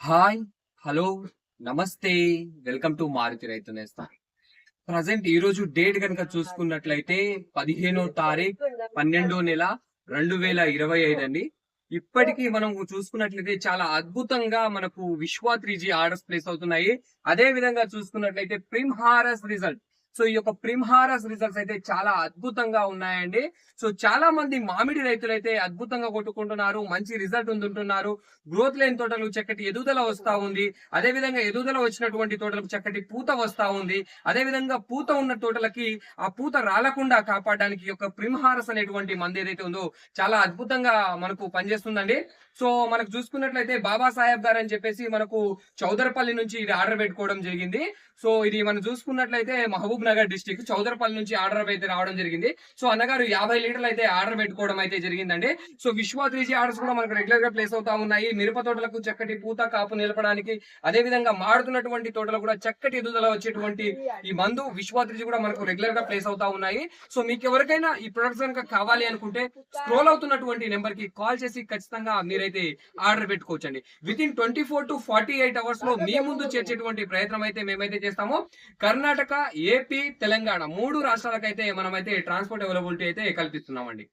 Hi hello నమస్తే welcome to Maruti రైతు నేస్తా. ప్రజెంట్ ఈ రోజు డేట్ కనుక చూసుకున్నట్లయితే పదిహేనో తారీఖు పన్నెండో నెల రెండు వేల ఇరవై ఐదు అండి. ఇప్పటికీ మనం చూసుకున్నట్లయితే చాలా అద్భుతంగా మనకు విశ్వా త్రీజీ ఆర్డర్స్ ప్లేస్ అవుతున్నాయి. అదే విధంగా చూసుకున్నట్లయితే ప్రిమ్ హారస్ రిజల్ట్ సో ఈ యొక్క ప్రిమ్హారస్ రిజల్ట్స్ అయితే చాలా అద్భుతంగా ఉన్నాయండి. సో చాలా మంది మామిడి రైతులు అయితే అద్భుతంగా కొట్టుకుంటున్నారు మంచి రిజల్ట్ ఉంటుంటున్నారు. గ్రోత్ లేని తోటలు చక్కటి ఎదుగుదల వస్తా ఉంది. అదే విధంగా ఎదుగుదల వచ్చినటువంటి తోటలకు చక్కటి పూత వస్తా ఉంది. అదే విధంగా పూత ఉన్న తోటలకి ఆ పూత రాలకుండా కాపాడడానికి ఈ యొక్క ప్రిమ్హారస్ అనేటువంటి మంది ఏదైతే ఉందో చాలా అద్భుతంగా మనకు పనిచేస్తుందండి. సో మనకు చూసుకున్నట్లయితే బాబా సాహెబ్ గారు అని చెప్పేసి మనకు చౌదరపల్లి నుంచి ఇది ఆర్డర్ పెట్టుకోవడం జరిగింది. సో ఇది మనం చూసుకున్నట్లయితే మహబూబ్ నగర్ డిస్టిక్ చౌదరపల్లి నుంచి ఆర్డర్ అయితే రావడం జరిగింది. సో అన్నగారు యాభై లీటర్లు అయితే ఆర్డర్ పెట్టుకోవడం అయితే జరిగిందండి. సో విశ్వ త్రీజీ ఆర్డర్స్ కూడా మనకు రెగ్యులర్గా ప్లేస్ అవుతా ఉన్నాయి. మిరప తోటలకు చక్కటి పూత కాపు నిలపడానికి అదే విధంగా మాడుతున్నటువంటి తోటలు కూడా చక్కటి ఎదుగుదల వచ్చేటువంటి ఈ మందు విశ్వ త్రీజీ కూడా మనకు రెగ్యులర్గా ప్లేస్ అవుతా ఉన్నాయి. సో మీకు ఎవరికైనా ఈ ప్రొడక్ట్స్ కనుక కావాలి అనుకుంటే స్క్రోల్ అవుతున్నటువంటి నెంబర్కి కాల్ చేసి ఖచ్చితంగా మీరైతే ఆర్డర్ పెట్టుకోవచ్చండి. Within twenty four to forty eight అవర్స్లో మీ ముందు చేర్చేటువంటి ప్రయత్నం అయితే మేమైతే చేస్తాము. కర్ణాటక ఏపీ తెలంగాణ. మూడు రాష్ట్రాలకైతే మనమైతే ట్రాన్స్పోర్ట్ అవైలబిలిటీ అయితే కల్పిస్తున్నామండి.